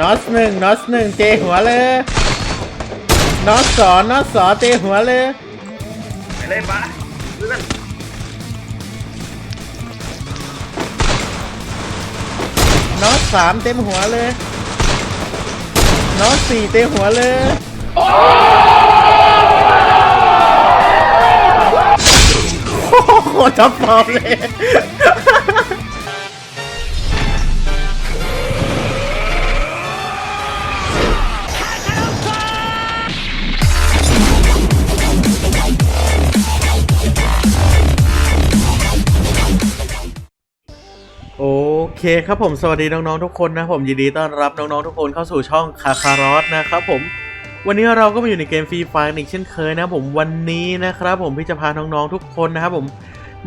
นอสหนึ่งนอสหนึ่งเจหัวเลยนอสสองนอสสองเจหัวเลยไปเลยปะเพื่อนนอสสามเต็มหัวเลยนอสสี่เต็มหัวเลยโอ้โหจับปอบเลย เคครับผมสวัสดีน้องๆทุกคนนะผมยินดีต้อนรับน้องๆทุกคนเข้าสู่ช่องคาคารอสนะครับผมวันนี้เราก็มาอยู่ในเกมฟรีไฟร์อีกเช่นเคยนะผมวันนี้นะครับผมพี่จะพาน้องๆทุกคนนะครับผม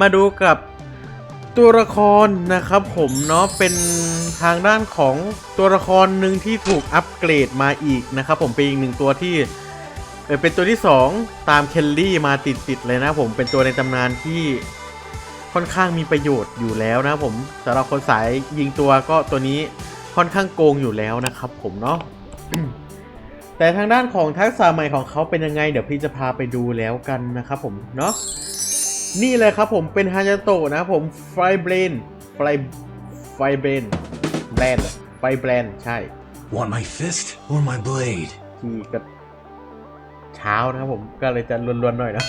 มาดูกับตัวละครนะครับผมเนาะเป็นทางด้านของตัวละครหนึ่งที่ถูกอัปเกรดมาอีกนะครับผมเป็นอีกหนึ่งตัวที่เป็นตัวที่สองตามเคลลี่มาติดๆเลยนะผมเป็นตัวในตำนานที่ ค่อนข้างมีประโยชน์อยู่แล้วนะผมสำหรับคนสายยิงตัวก็ตัวนี้ค่อนข้างโกงอยู่แล้วนะครับ ผมเนาะแต่ทางด้านของทักษะใหม่ของเขาเป็นยังไง เดี๋ยวพี่จะพาไปดูแล้วกันนะครับผมเนาะนี่เลยครับผมเป็นฮายาโตะนะครับผมไฟเบรนไฟไฟเบรนแบรนด์ไฟแบรนด์ใช่ Want my fist or my blade? ที่ก็เช้านะครับผมก็เลยจะลวนๆหน่อยนะ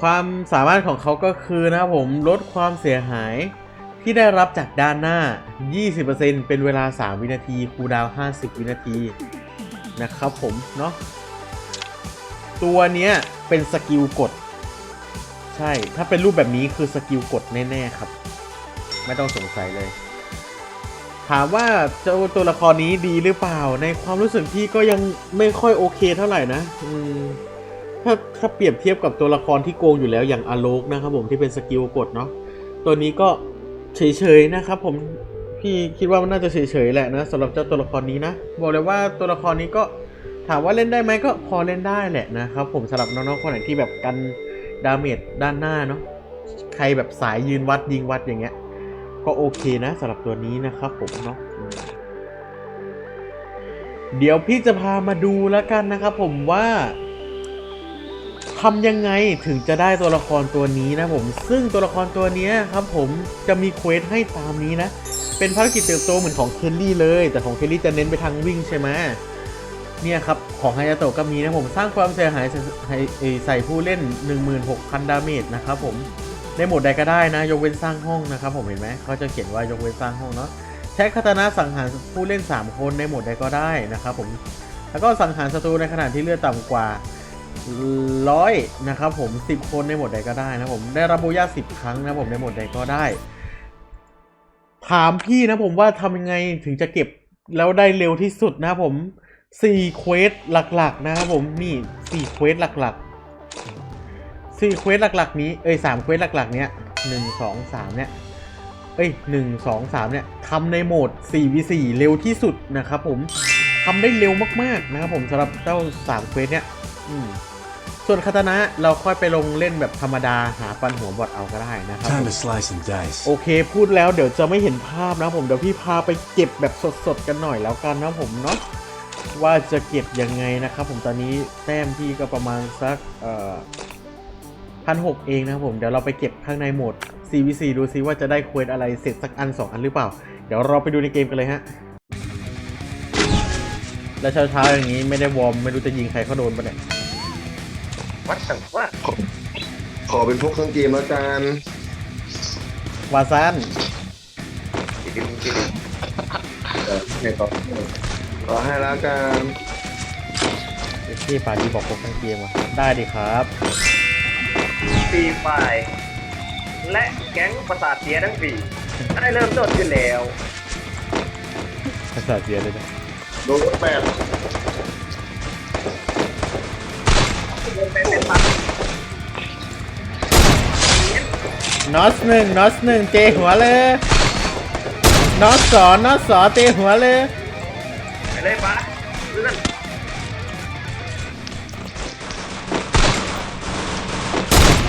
ความสามารถของเขาก็คือนะครับผมลดความเสียหายที่ได้รับจากด้านหน้า 20%เป็นเวลา 3 วินาที คูดาว 50 วินาที นะครับผม เนาะ ตัวเนี้ยเป็นสกิลกด ใช่ ถ้าเป็นรูปแบบนี้คือสกิลกดแน่ ๆ ครับ ไม่ต้องสงสัยเลย ถามว่าเจ้าตัวละครนี้ดีหรือเปล่า ในความรู้สึกพี่ก็ยังไม่ค่อยโอเคเท่าไหร่นะ อืม ถ้าถ้าเปรียบเทียบกับตัวละครที่โกงอยู่แล้วอย่างอโลกนะครับผมที่เป็นสกิลกดเนาะตัวนี้ก็เฉยๆนะครับ ผมพี่คิดว่ามันน่าจะเฉยๆแหละนะสำหรับเจ้าตัวละครนี้นะบอกเลยว่าตัวละครนี้ก็ถามว่าเล่นได้ไหมก็พอเล่นได้แหละนะครับผมสำหรับน้องๆคนไหนที่แบบกันดาเมจด้านหน้าเนาะใครแบบสายยืนวัดยิงวัดอย่างเงี้ย ก็โอเคนะสำหรับตัวนี้นะครับผมเนาะเดี๋ยวพี่จะพามาดูแล้วกันนะครับผมว่า ทำยังไงถึงจะได้ตัวละครตัวนี้นะผม ซึ่งตัวละครตัวนี้ครับผมจะมีเควสให้ตามนี้นะ เป็นภารกิจเติบโตเหมือนของเคลลี่เลย แต่ของเคลลี่จะเน้นไปทางวิ่งใช่ไหมเนี่ยครับ ของไฮยาโตะก็มีนะผมสร้างความเสียหายใส่ใส่เอ่อใส่ผู้เล่น 16,000 ดาเมจนะครับผมในโหมดใดก็ได้นะ ยกเว้นสร้างห้องนะครับผมเห็นไหมเขาจะเขียนว่ายกเว้นสร้างห้องเนาะใช้คาตานะสังหารผู้เล่น 3 คนในโหมดใดก็ได้นะครับผมแล้วก็สังหารศัตรูในขณะที่เลือดต่ำกว่า ร้อยนะครับผม 10 คนในโหมดใดก็ได้นะผมได้รับโบย่า10ครั้งนะผมในโหมดใดก็ได้ ถามพี่นะผมว่าทำยังไงถึงจะเก็บแล้วได้เร็วที่สุดนะผม4เควสหลักๆ นะครับผมนี่4เควสหลักๆสี่เควสหลักๆ นี้เอ้ยสามเควสหลักๆ เนี้ยหนึ่งสองสามเนี้ยเอ้ยหนึ่งสองสามเนี้ยทำในโหมด 4v4 เร็วที่สุดนะครับผมทำได้เร็วมากๆ นะครับผมสำหรับเจ้าสามเควสเนี้ย อืมส่วนคาตานะเราค่อยไปลงเล่นแบบธรรมดาหาฟันหัวบอดเอาก็ได้นะครับผ Time ม to slice and dice. โอเคพูดแล้วเดี๋ยวจะไม่เห็นภาพนะผมเดี๋ยวพี่พาไปเก็บแบบสดๆกันหน่อยแล้วกันนะผมเนาะว่าจะเก็บยังไงนะครับ ผมตอนนี้แต้มพี่ก็ประมาณสักเอ่อพันหกเองนะครับผมเดี๋ยวเราไปเก็บข้างในโหมด CVC ดูซิว่าจะได้เควสอะไรเสร็จสักอันสองอันหรือเปล่า เดี๋ยวเราไปดูในเกมกันเลยฮะแล้วเช้าๆอย่างนี้ไม่ได้วอร์มไม่รู้จะยิงใครเขาโดนปะเนี่ย วัดสังว่าขอเป็นพวกเครื่องเกมแล้วกันวาซันกินกินเออให้ต่อขอให้แล้วกันที่ป่าดีบอกครบทั้งเกมอะได้ดิครับปีไฟและแก๊งประสาทเสียทั้งปีได้เริ่มต้นขึ้นแล้วภาษาเสียเลยนะโดนรถแปดเป็ นเป็นปักนอสหนึ่งนอสหนึ่งเจหัวเลยนอสสองนอสสองเจหัวเลยไปเลยปะเพื่อน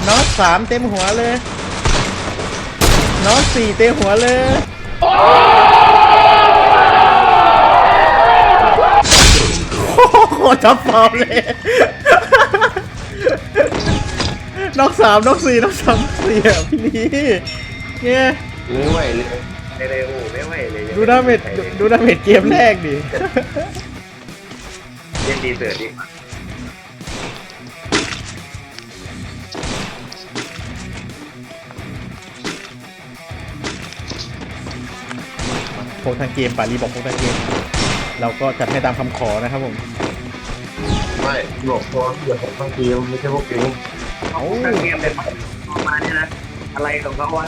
นอสสามเต็มหัวเลยนอสสี่เต็มหัวเลยโหจับฟอร์มเลย นอกสามนอกสี่นอกสามสี่อะพี่นี่เนี่ยไม่ไหวเลยไม่เลยโอ้ไม่ไหวเลยดูดาเมจดูดูดาเมจเกมแรกดิเล่นดีเสือดีโพสทางเกมปารีบอกโพสทางเกม เราก็จัดให้ตามคำขอนะครับผม ไม่บอกพอเดี๋ยวผมต้องเกมไม่ใช่พวกเกม เขาทั้งเกมเลยมาเนี่ยนะ อะไรของเขาวะ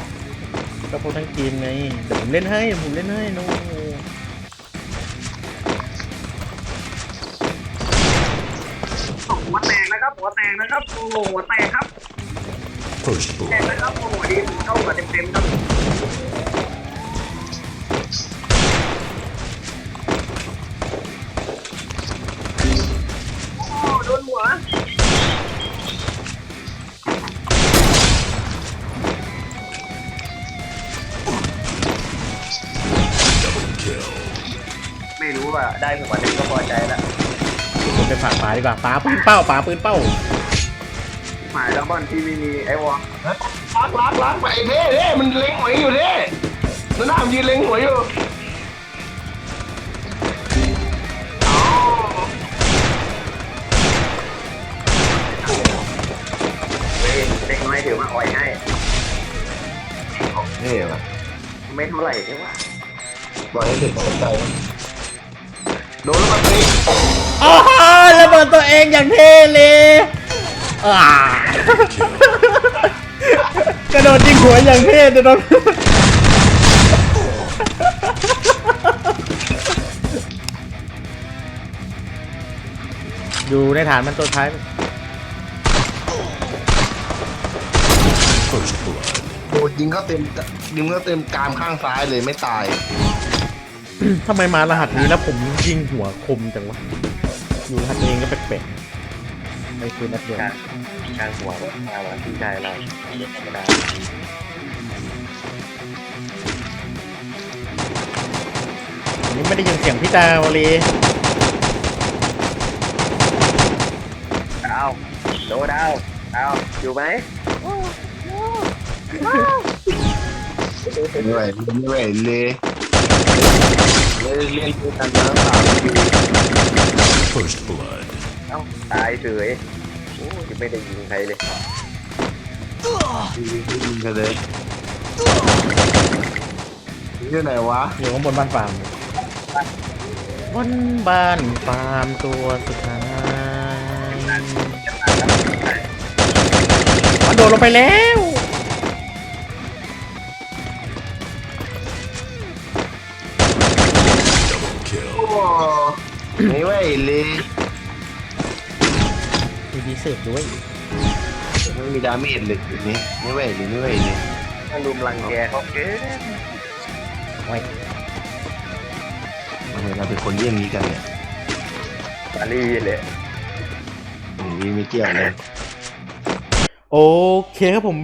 ก็โพสทางเกมไงเดี๋ยวผมเล่นให้ผมเล่นให้โน้หัวแตกนะครับหัวแตกนะครับโอ้โหหัวแตกครับ First แตก blood. นะครับโอ้โหดีเข้ามาเต็มๆครับ ว่าได้หัวหนึ่งก็พอใจแล้วผมไปฝากป๋าดีกว่าป๋าปืนเป้าป๋าปืนเป้าหมายแล้วบอลที่ไม่มีไอ้วอลล้างล้างล้างไปเด้เด้มันเล็งหวยอยู่เด้นั่นน่ะมันยืนเล็งหวยอยู่เฮ้ยเด็กน้อยถือมาอ่อยให้เท่ว่ะไม่เท่าไหร่ใช่ไหมปล่อยให้เด็กสนใจ โดนแล้วมันตีอ๋อระเบิดตัวเองอย่างเท่เลยอ่ากระโดดยิงหัวอย่างเท่เดี๋ยวโดนอยู่ในฐานมันตัวท้าย โดนยิงเขาเต็มยิงเขาเต็มกรามข้างซ้ายเลยไม่ตาย ทำไมมารหัสนี้แล้วผมยิงหัวคมจังวะ อยู่รหัสเองก็แปลกๆไม่คือนัดเดียวการการหัวมาว่าพี่ชายเราเล่นธรรมดาอันนี้ไม่ได้ยินเสียงพี่ดาวเลยดาวโดดาวดาวอยู่ไหมไม่ไหวไม่ไหวเลยเลย เล่นด้วยกันนะสามคิว First blood. เอ้าตายเฉยโอ้ยไม่ได้ยิงใครเลยยิงกันเลยอยู่ไหนวะอยู่ข้างบนบ้านฟาร์มบนบ้านฟาร์มตัวสุดท้ายมันโดดลงไปแล้ว ไม่ไหวเลยมีดีเซฟด้วย ไม่มีดาเมจเลยทีนี้ไม่ไหวเลยไม่ไหวเลยถ้าลุมรังแกเขาเกินไว้ทำไมเราเป็นคนเยี่ยงนี้กันเนี่ยปารีสเลยนี่ไม่เกี่ยวเลยโอเคครับผม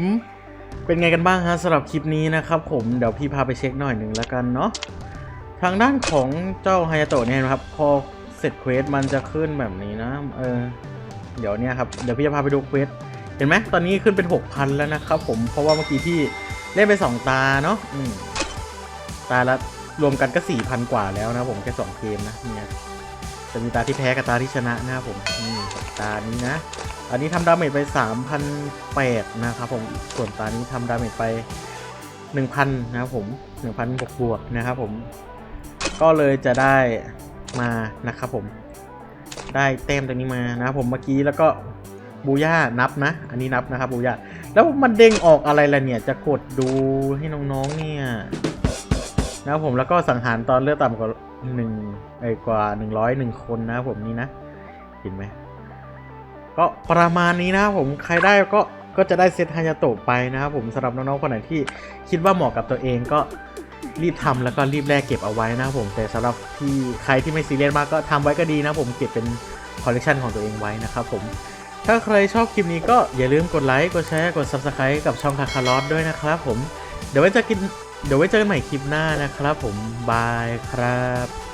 เป็นไงกันบ้างฮะสำหรับคลิปนี้นะครับผมเดี๋ยวพี่พาไปเช็คหน่อยหนึ่งแล้วกันเนาะทางด้านของเจ้าไฮยาโตะเนี่ยนะครับพอ เสร็จเควสมันจะขึ้นแบบนี้นะ เออ เดี๋ยวเนี่ยครับ เดี๋ยวพี่จะพาไปดูเควส เห็นไหมตอนนี้ขึ้นเป็น6,000แล้วนะครับผม เพราะว่าเมื่อกี้ที่เล่นไป2ตาเนาะตาละรวมกันก็4,000กว่าแล้วนะผมแค่2เกมนะเนี่ยจะมีตาที่แพ้กับตาที่ชนะนะครับผมนี่ตานี้นะ อันนี้ทำดาเมจไป3,008นะครับผม ส่วนตานี้ทำดาเมจไป 1,000 นะครับผม 1,000บวกบวกๆนะครับผม ก็เลยจะได้ มานะครับผม ได้แต้มตรงนี้มานะครับผมเมื่อกี้แล้วก็บูย่านับนะ อันนี้นับนะครับบูย่าแล้วมันเด้งออกอะไรล่ะเนี่ยจะกดดูให้น้องๆเนี่ยนะครับผมแล้วก็สังหารตอนเลือดต่ำกว่าหนึ่งไอ้กว่าหนึ่งร้อยหนึ่งคนนะครับผมนี่นะเห็นไหมก็ประมาณนี้นะครับผมใครได้ก็ก็จะได้เซตฮายาโตะไปนะครับผมสำหรับน้องๆคนไหนที่คิดว่าเหมาะกับตัวเองก็ รีบทำแล้วก็รีบแลกเก็บเอาไว้นะครับผมแต่สำหรับที่ใครที่ไม่ซีเรียสมากก็ทำไว้ก็ดีนะผมเก็บเป็นคอลเลกชันของตัวเองไว้นะครับผมถ้าใครชอบคลิปนี้ก็อย่าลืมกดไลค์กดแชร์กด Subscribe กับช่องคาคาร์ลอสด้วยนะครับผมเดี๋ยวไว้เจอกันเดี๋ยวไว้เจอกันใหม่คลิปหน้านะครับผมบายครับ